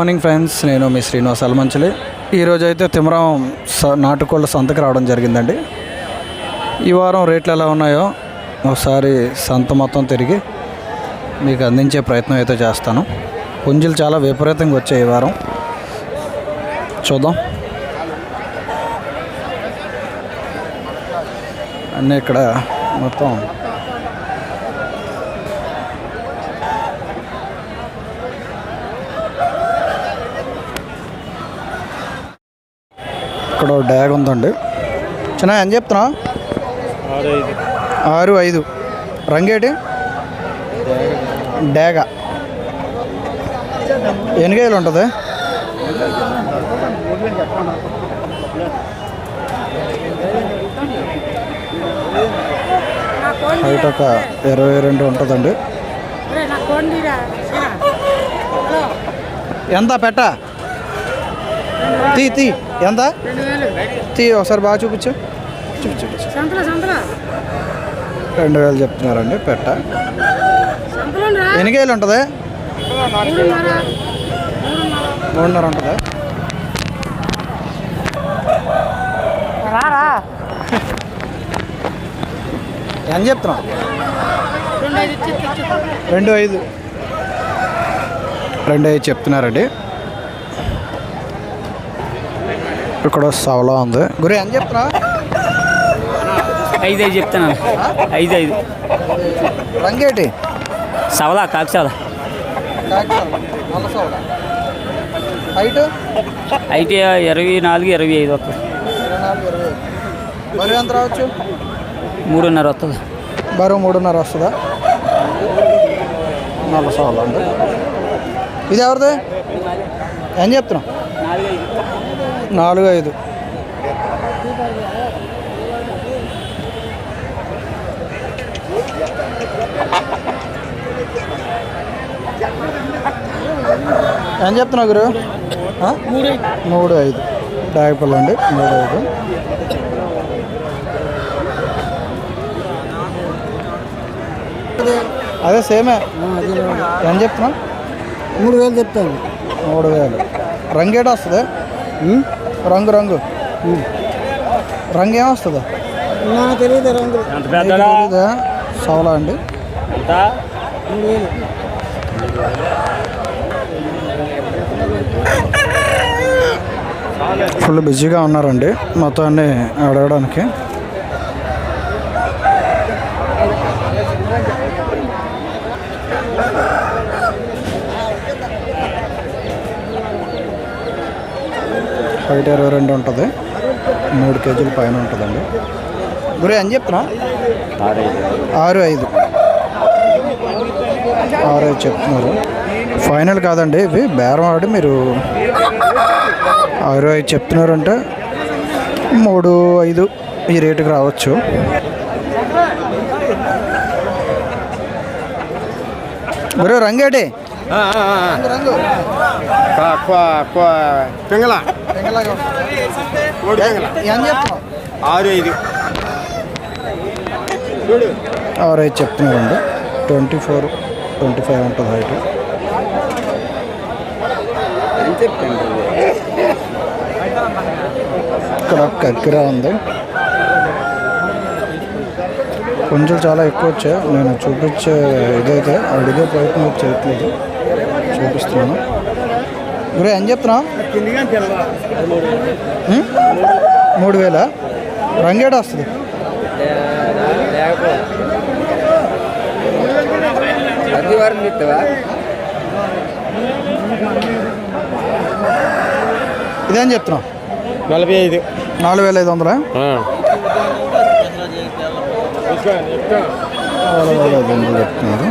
Morning friends నేను మీ శ్రీనివాస్ అలమంచలి ఈరోజు అయితే తిమరం స నాటుకోళ్ళ సంతకు రావడం జరిగిందండి. ఈ వారం రేట్లు ఎలా ఉన్నాయో ఒకసారి సంత మొత్తం తిరిగి మీకు అందించే ప్రయత్నం అయితే చేస్తాను. పుంజులు చాలా విపరీతంగా వచ్చాయి ఈ వారం. చూద్దాం. అన్నీ ఇక్కడ మొత్తం ఇక్కడ డ్యాగ్ ఉందండి. చిన్న ఏం చెప్తున్నా? ఆరు ఐదు. రంగేటి డ్యాగ ఎన్ని ఉంటుంది? హైట్ ఒక ఇరవై రెండు ఉంటుందండి. ఎంత పెట్ట? తీ తీ. ఎంత? తీ ఒకసారి బాగా చూపించు. చూపించు రెండు వేలు చెప్తున్నారండి పెట్ట. ఎన్ని కేజీలు ఉంటుంది? మూడున్నర. ఉంటుంది? ఎంత చెప్తున్నావు? రెండు ఐదు. రెండు ఐదు చెప్తున్నారండి. ఇక్కడ సవలా ఉంది. గురి ఎంత చెప్తున్నా ఐదు ఐదు చెప్తాను ఐదు ఐదు. రంగేటి? సవలా కాకు సవలా. హైట్? అయితే ఇరవై నాలుగు ఇరవై ఐదు వస్తుంది. బరువు ఎంత రావచ్చు? మూడున్నర వస్తుంది. బరువు మూడున్నర వస్తుందా? నల్ల సవాలు అండి ఇది ఎవరిది? ఏం చెప్తున్నాం నాలుగు ఐదు ఏం చెప్తున్నావు గురు? మూడు ఐదు. డాగపల్లి అండి మూడు ఐదు. అదే సేమే. ఏం చెప్తున్నా మూడు వేలు చెప్తాను. మూడు వేలు. రంగు ఏట వస్తుంది రంగు రంగు. రంగు ఏమొస్తుంది? తెలియదు తెలీదా సవలా అండి. ఫుల్ బిజీగా ఉన్నారండి. మొత్తం అన్ని అడగడానికి. హైట్ ఇరవై రెండు ఉంటుంది. మూడు కేజీల పైన ఉంటుందండి. గురి అని చెప్తున్నా? ఆరు ఐదు. ఆరు ఐదు చెప్తున్నారు. ఫైనల్ కాదండి ఇవి. బేరం ఆడి మీరు ఆరు ఐదు చెప్తున్నారంటే మూడు ఐదు ఈ రేటుకి రావచ్చు. గురు రంగేటి. రంగు పింగళ. ఆరు ఐదు. ఆరు ఐదు చెప్తున్నారండి ట్వంటీ ఫోర్ ట్వంటీ ఫైవ్ ఉంటుంది హైట్. ఇక్కడ కక్కిరా ఉంది. కొంచెం చాలా ఎక్కువ వచ్చాయి. నేను చూపించే ఇదైతే అడిగే ప్రయత్నం చేయట్లేదు. చూపిస్తున్నాను. గురు ఏం చెప్తున్నా మూడు వేల? రంగేట వస్తుంది? చెప్తావా ఇదేం చెప్తున్నావు? నలభై ఐదు. నాలుగు వేల ఐదు వందలా? నాలుగు వేల ఐదు వందలు చెప్తున్నారు.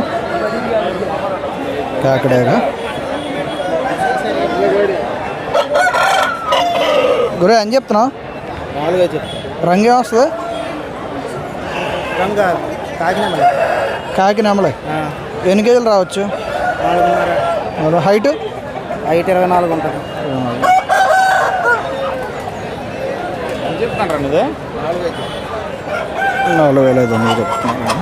కాకడాగా గురే అని చెప్తున్నావు? నాలుగే చెప్తా. రంగు ఏమొస్తుంది? రంగ కాకినాడ కాకినామలే ఎన్ని కేజీలు రావచ్చు? నాలుగున్నర. హైట్? ఐదు ఇరవై నాలుగు ఉంటుంది. చెప్తాను రండి నాలుగు వేల ఐదు వందలు చెప్తున్నాను.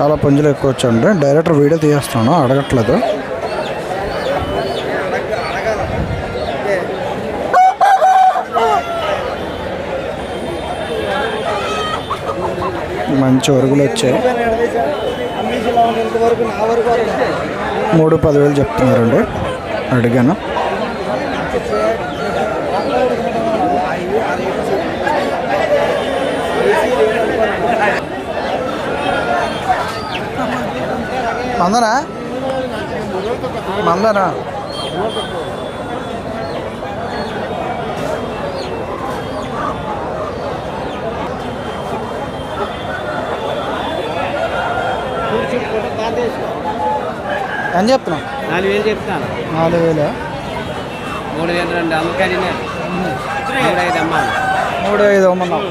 చాలా పుంజులు ఎక్కువ వచ్చండి డైరెక్టర్ వీడియో తీయేస్తాను అడగట్లేదు. మంచి ఒరుగులు వచ్చాయి. మూడు పదివేలు చెప్తున్నారండి. అడిగాను. మందనా? మందనా? ఎంత చెప్తున్నావు? నాలుగు వేలు చెప్తాను. నాలుగు వేలు? మూడు వేలు రెండు అమ్మకాయ మూడు ఐదు అమ్మాలి. మూడు ఐదు ఇవ్వమన్నాం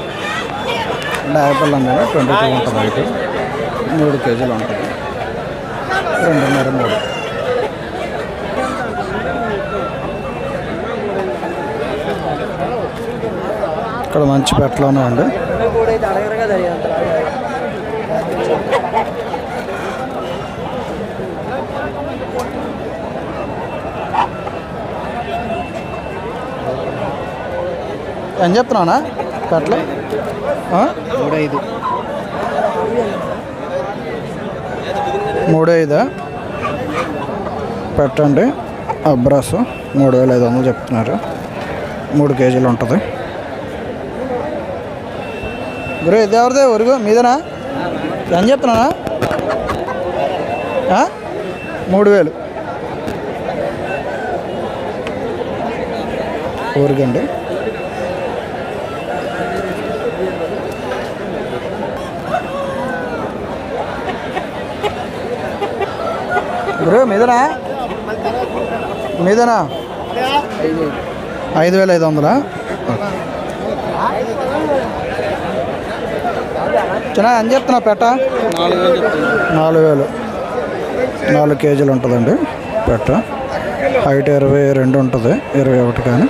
డైపర్లు అనేది ట్వంటీ టూ ఉంటుంది అయితే మూడు కేజీలు ఉంటుంది రెండున్నర మూడు. ఇక్కడ మంచి పెట్టలోనే ఉంది. ఏం చెప్తున్నానా పెట్టలు? మూడు ఐదు. మూడు ఐదా? పెట్టండి. అబ్రాసు మూడు వేల ఐదు వందలు చెప్తున్నారు. మూడు కేజీలు ఉంటుంది. గురు ఇది ఎవరిదే? ఒరుగు మీదేనా? ఏం చెప్తున్నానా మూడు వేలు. ఊరికండి గురు మీదనా? మీదనా? ఐదు వేల ఐదు వందలా? చిన్న అని చెప్తున్నా పెట్ట? నాలుగు వేలు. నాలుగు కేజీలు ఉంటుందండి పెట్ట. హైట్ ఇరవై రెండు ఉంటుంది ఇరవై ఒకటి కానీ.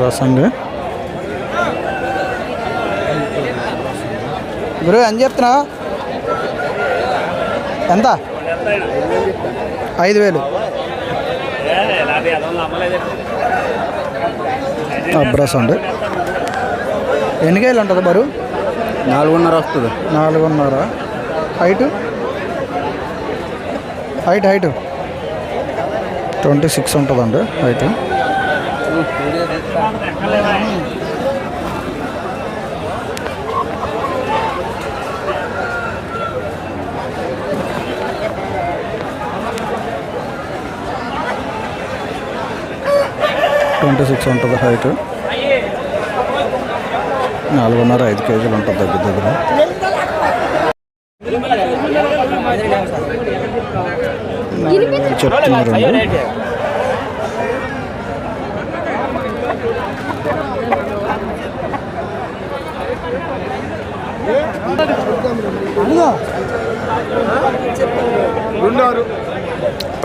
రసండి. గురు అని చెప్తున్నా? ఎంత? ఐదు వేలు. అబ్రస్ అండి ఎన్ని కేజీలు ఉంటుంది బరువు నాలుగున్నర వస్తుంది. నాలుగున్నర. Height? Height height. Twenty six ఉంటుందండి హైట్. ట్వంటీ సిక్స్ ఉంటుంది హైట్. నాలుగున్నర ఐదు కేజీలు ఉంటుంది దగ్గర దగ్గర. నాలుగు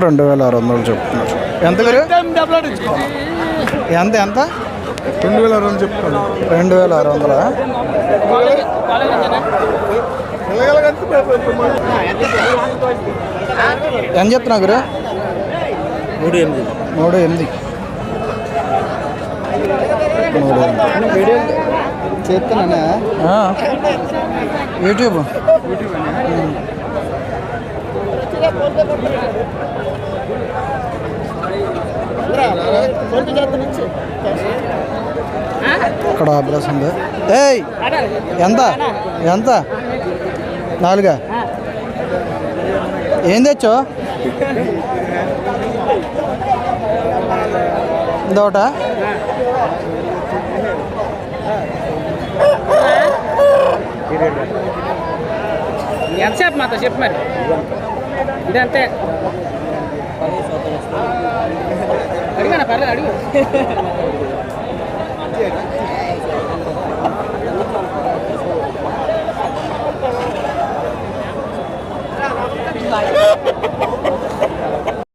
రెండు వేల ఆరు వందలు చెప్తున్నారు. ఎంత గారు? ఎంత ఎంత? రెండు వేల ఆరు వందలు చెప్తాను రెండు వేల ఆరు వందలా? ఎంత చెప్తున్నా గురు? మూడు ఎనిమిది. మూడు ఎనిమిది. మూడు ఎనిమిది. వీడియో చేస్తానా ఆ, యూట్యూబ్? ఇక్కడ అడ్రస్ ఉంది. ఏయ్! ఎంత? ఎంత? నాలుగా? ఏం తెచ్చో ఇదొకట ఎంతసేపు మాతో చెప్పు మరి? ఇదంతే. అడిగానా? పర్లేదు అడుగు. Bye.